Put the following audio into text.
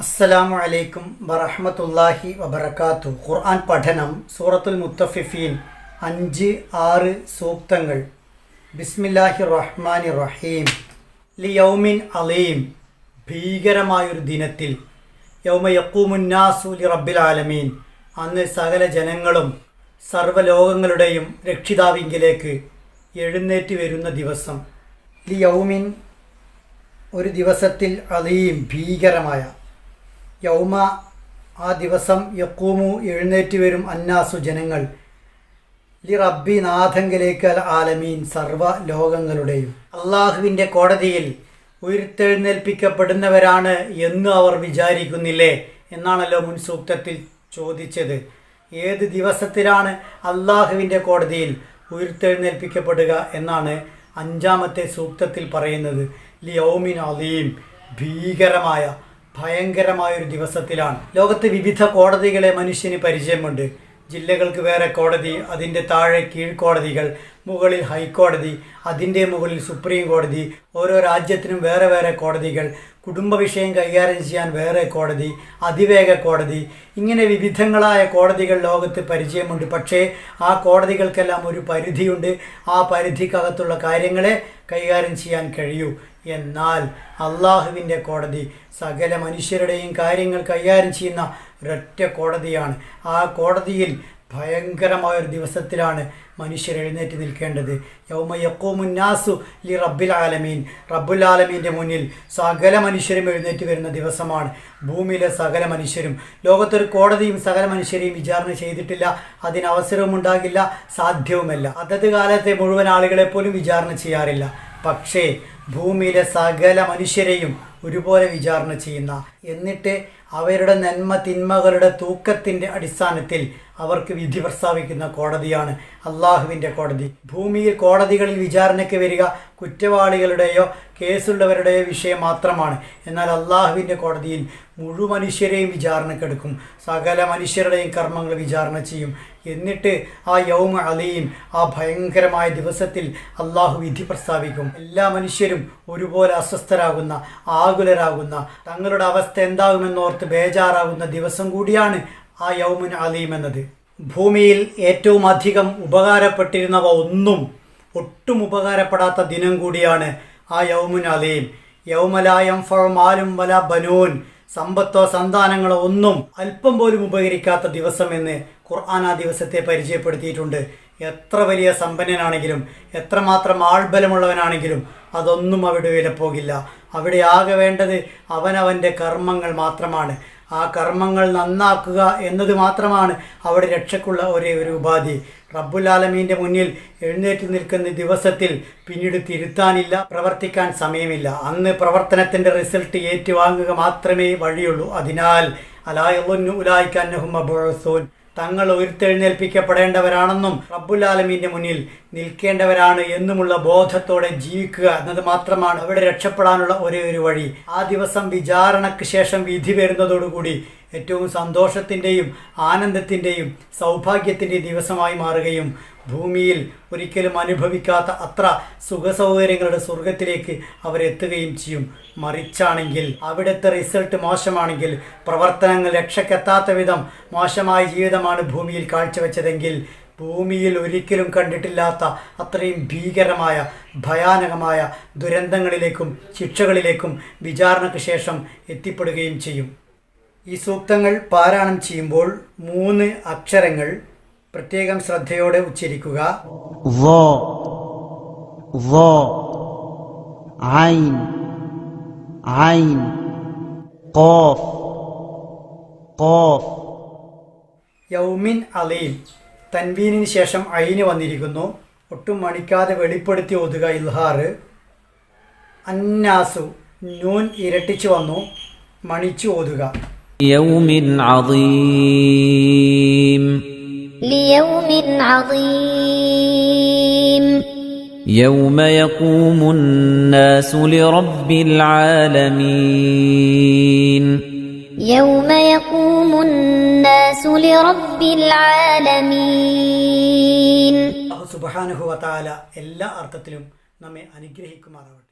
അസ്സലാമു അലൈക്കും വറഹ്മത്തുള്ളാഹി വബർക്കാത്തു ഖുർആൻ പഠനം സൂറത്തുൽ മുത്തഫിഫീൻ അഞ്ച് ആറ് സൂക്തങ്ങൾ. ബിസ്മില്ലാഹി റഹ്മാൻ റഹീം. ലി യൗമിൻ അലീം. ഭീകരമായൊരു ദിനത്തിൽ. യൗമ യക്കൂമുന്നാസു ലി റബ്ബിൽ ആലമീൻ. അന്ന് സകല ജനങ്ങളും സർവലോകങ്ങളുടെയും രക്ഷിതാവിങ്കിലേക്ക് എഴുന്നേറ്റ് വരുന്ന ദിവസം. ലി യൗമിൻ ഒരു ദിവസത്തിൽ അലീം ഭീകരമായ യൗമ ആ ദിവസം യക്കൂമു എഴുന്നേറ്റ് വരും അന്നാസു ജനങ്ങൾ. ലി റബ്ബി നാഥങ്കിലേക്ക് അൽ ആലമീൻ സർവ ലോകങ്ങളുടെയും. അള്ളാഹുവിന്റെ കോടതിയിൽ ഉയർത്തെഴുന്നേൽപ്പിക്കപ്പെടുന്നവരാണ് എന്ന് അവർ വിചാരിക്കുന്നില്ലേ എന്നാണല്ലോ മുൻ സൂക്തത്തിൽ ചോദിച്ചത്. ഏത് ദിവസത്തിലാണ് അള്ളാഹുവിന്റെ കോടതിയിൽ ഉയർത്തെഴുന്നേൽപ്പിക്കപ്പെടുക എന്നാണ് അഞ്ചാമത്തെ സൂക്തത്തിൽ പറയുന്നത്. ലി ലിയൗമിൻ അലീം ഭീകരമായ ഭയങ്കരമായ ഒരു ദിവസത്തിലാണ്. ലോകത്ത് വിവിധ കോടതികളെ മനുഷ്യന് പരിചയമുണ്ട്. ജില്ലകൾക്ക് വേറെ കോടതി അതിന്റെ താഴെ കീഴ്ക്കോടതികൾ മുകളിൽ ഹൈക്കോടതി അതിന്റെ മുകളിൽ സുപ്രീം കോടതി ഓരോ രാജ്യത്തിനും വേറെ വേറെ കോടതികൾ കുടുംബ വിഷയം കൈകാര്യം ചെയ്യാൻ വേറെ കോടതി അതിവേഗ കോടതി ഇങ്ങനെ വിവിധങ്ങളായ കോടതികൾ ലോകത്ത് പരിചയമുണ്ട്. പക്ഷേ ആ കോടതികൾക്കെല്ലാം ഒരു പരിധിയുണ്ട്. ആ പരിധിക്കകത്തുള്ള കാര്യങ്ങളെ കൈകാര്യം ചെയ്യാൻ കഴിയൂ. എന്നാൽ അള്ളാഹുവിന്റെ കോടതി സകല മനുഷ്യരുടെയും കാര്യങ്ങൾ കൈകാര്യം ചെയ്യുന്ന ഒരൊറ്റ കോടതിയാണ്. ആ കോടതിയിൽ ഭയങ്കരമായ ഒരു ദിവസത്തിലാണ് മനുഷ്യർ എഴുന്നേറ്റ് നിൽക്കേണ്ടത്. യൗമ യക്കോമുന്നാസു ലി റബ്ബിൽ ആലമീൻ. റബ്ബുൽ ആലമീന്റെ മുന്നിൽ സകല മനുഷ്യരും എഴുന്നേറ്റ് വരുന്ന ദിവസമാണ്. ഭൂമിയിലെ സകല മനുഷ്യരും. ലോകത്തൊരു കോടതിയും സകല മനുഷ്യരെയും വിചാരണ ചെയ്തിട്ടില്ല. അതിന് അവസരവും ഉണ്ടാകില്ല സാധ്യവുമല്ല. അതത് കാലത്തെ മുഴുവൻ ആളുകളെ പോലും വിചാരണ ചെയ്യാറില്ല. പക്ഷേ ഭൂമിയിലെ സകല മനുഷ്യരെയും ഒരുപോലെ വിചാരണ ചെയ്യുന്ന. എന്നിട്ട് അവരുടെ നന്മ തിന്മകളുടെ തൂക്കത്തിന്റെ അടിസ്ഥാനത്തിൽ അവർക്ക് വിധി പ്രസ്താവിക്കുന്ന കോടതിയാണ് അള്ളാഹുവിന്റെ കോടതി. ഭൂമിയിൽ കോടതികളിൽ വിചാരണയ്ക്ക് വരിക കുറ്റവാളികളുടെയോ കേസുള്ളവരുടെയോ വിഷയം മാത്രമാണ്. എന്നാൽ അള്ളാഹുവിന്റെ കോടതിയിൽ മുഴുവൻ മനുഷ്യരെയും വിചാരണക്കെടുക്കും സകല മനുഷ്യരുടെയും കർമ്മങ്ങൾ വിചാരണ ചെയ്യും. എന്നിട്ട് ആ യൗമ അലിയും ആ ഭയങ്കരമായ ദിവസത്തിൽ അള്ളാഹു വിധി പ്രസ്താവിക്കും. എല്ലാ മനുഷ്യരും ഒരുപോലെ അസ്വസ്ഥരാകുന്ന ആകുലരാകുന്ന തങ്ങളുടെ അവസ്ഥ എന്താകുമെന്നോർത്ത് ബേജാറാകുന്ന ദിവസം കൂടിയാണ് ആ യൗമുൻ അലീം എന്നത്. ഭൂമിയിൽ ഏറ്റവും അധികം ഉപകാരപ്പെട്ടിരുന്നവ ഒന്നും ഒട്ടും ഉപകാരപ്പെടാത്ത ദിനം കൂടിയാണ് ആ യൗമുൻ അലീം. യൗമലായം ഫമാലും വല ബനൂൻ. സമ്പത്തോ സന്താനങ്ങളോ ഒന്നും അല്പം പോലും ഉപകരിക്കാത്ത ദിവസം എന്ന് ഖുർആൻ ആ ദിവസത്തെ പരിചയപ്പെടുത്തിയിട്ടുണ്ട്. എത്ര വലിയ സമ്പന്നനാണെങ്കിലും എത്രമാത്രം ആൾബലമുള്ളവനാണെങ്കിലും അതൊന്നും അവിടെ വിലപ്പോകില്ല അവിടെ ആകെ വേണ്ടത് അവനവന്റെ കർമ്മങ്ങൾ മാത്രമാണ്. ആ കർമ്മങ്ങൾ നന്നാക്കുക എന്നത് മാത്രമാണ് അവിടെ രക്ഷക്കുള്ള ഒരേ ഒരു ഉപാധി. റബ്ബുലാലമീന്റെ മുന്നിൽ എഴുന്നേറ്റ് നിൽക്കുന്ന ദിവസത്തിൽ പിന്നീട് തിരുത്താനില്ല പ്രവർത്തിക്കാൻ സമയമില്ല. അന്ന് പ്രവർത്തനത്തിന്റെ റിസൾട്ട് ഏറ്റുവാങ്ങുക മാത്രമേ വഴിയുള്ളൂ. അതിനാൽ അലായൊന്നു ഉലായിക്കാൻ അബോസോൻ തങ്ങൾ ഉയർത്തെഴുന്നേൽപ്പിക്കപ്പെടേണ്ടവരാണെന്നും റബ്ബുൽ ആലമീന്റെ മുന്നിൽ നിൽക്കേണ്ടവരാണ് എന്നുമുള്ള ബോധത്തോടെ ജീവിക്കുക എന്നത് മാത്രമാണ് അവിടെ രക്ഷപ്പെടാനുള്ള ഒരേ ഒരു വഴി. ആ ദിവസം വിചാരണയ്ക്ക് ശേഷം വിധി വരുന്നതോടുകൂടി ഏറ്റവും സന്തോഷത്തിന്റെയും ആനന്ദത്തിന്റെയും സൗഭാഗ്യത്തിന്റെയും ദിവസമായി മാറുകയും ഭൂമിയിൽ ഒരിക്കലും അനുഭവിക്കാത്ത അത്ര സുഖസൗകര്യങ്ങളുടെ സ്വർഗത്തിലേക്ക് അവരെത്തുകയും ചെയ്യും. മറിച്ചാണെങ്കിൽ അവിടുത്തെ റിസൾട്ട് മോശമാണെങ്കിൽ പ്രവർത്തനങ്ങൾ രക്ഷക്കെത്താത്ത വിധം മോശമായ ജീവിതമാണ് ഭൂമിയിൽ കാഴ്ചവെച്ചതെങ്കിൽ ഭൂമിയിൽ ഒരിക്കലും കണ്ടിട്ടില്ലാത്ത അത്രയും ഭീകരമായ ഭയാനകമായ ദുരന്തങ്ങളിലേക്കും ശിക്ഷകളിലേക്കും വിചാരണയ്ക്ക് ശേഷം എത്തിപ്പെടുകയും ചെയ്യും. ഈ സൂക്തങ്ങൾ പാരായണം ചെയ്യുമ്പോൾ മൂന്ന് അക്ഷരങ്ങൾ പ്രത്യേകം ശ്രദ്ധയോടെ ഉച്ചരിക്കുക ظا ظا عين عين قاف قاف യൗമിൻ അലീം തൻവീനിന് ശേഷം അയിന് വന്നിരിക്കുന്നു ഒട്ടും മണിക്കാതെ വെളിപ്പെടുത്തി ഓതുക ഇൽഹാറ് അന്നാസു നൂൻ ഇരട്ടിച്ചു വന്നു മണിച്ചു ഓതുക يوم عظيم ليوم عظيم يوم يقوم الناس لرب العالمين يوم يقوم الناس لرب العالمين സുബാനുഹുവത്താല എല്ലാ അർത്ഥത്തിലും നമ്മെ അനുഗ്രഹിക്കുമാറാവട്ടെ